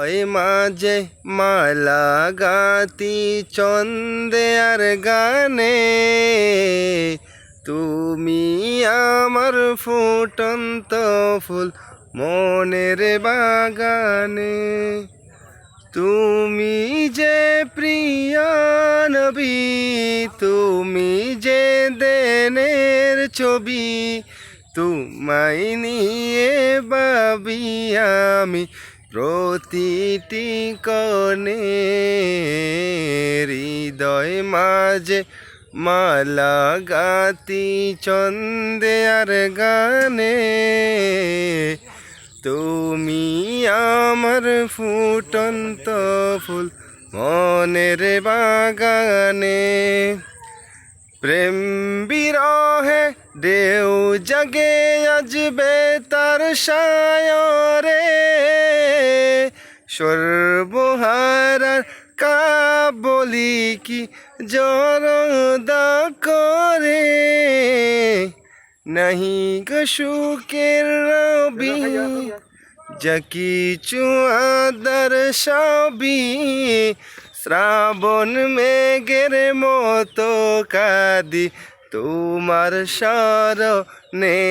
ওই মাঝে মালা গাতি চন্দে আর গানে। তুমি আমার ফুটন্ত ফুল মনের বাগানে। তুমি যে প্রিয় নবী, তুমি যে দেনের ছবি, তোমায় নিয়ে বাবি আমি প্রতিটি কনে হৃদয় মাঝে মালা গাতি চন্দে আর গানে। তুমি আমার ফুটন্ত ফুল মনের বাগানে। প্রেম বিরহে দেও জাগে, আজবে তার সায়রে। সর্বহারার কা বলি কি জরদা করে? নাহি সুখের রবি, যা কিছু আদার সবই। শ্রাবণ মেঘের মতো কাদি তোমার স্মরণে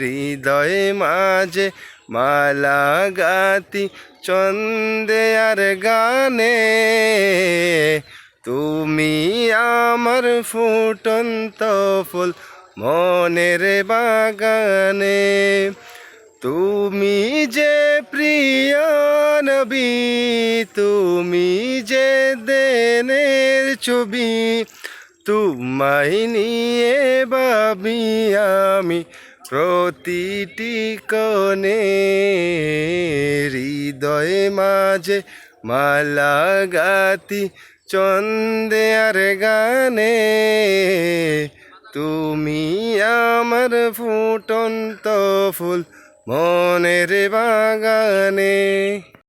হৃদয় মাঝে মালা গাতি চন্দে আর গানে, তুমি আমার ফুটন্ত ফুল মনের বাগানে। তুমি যে প্রিয় নবী, তুমি যে দেনের ছবি, তোমায় নিয়ে বাবি আমি প্রতিটি কনে হৃদয় মাঝে মালা গাতি চন্দে আর গানে। তুমি আমার ফুটন্ত ফুল মনের বাগানে।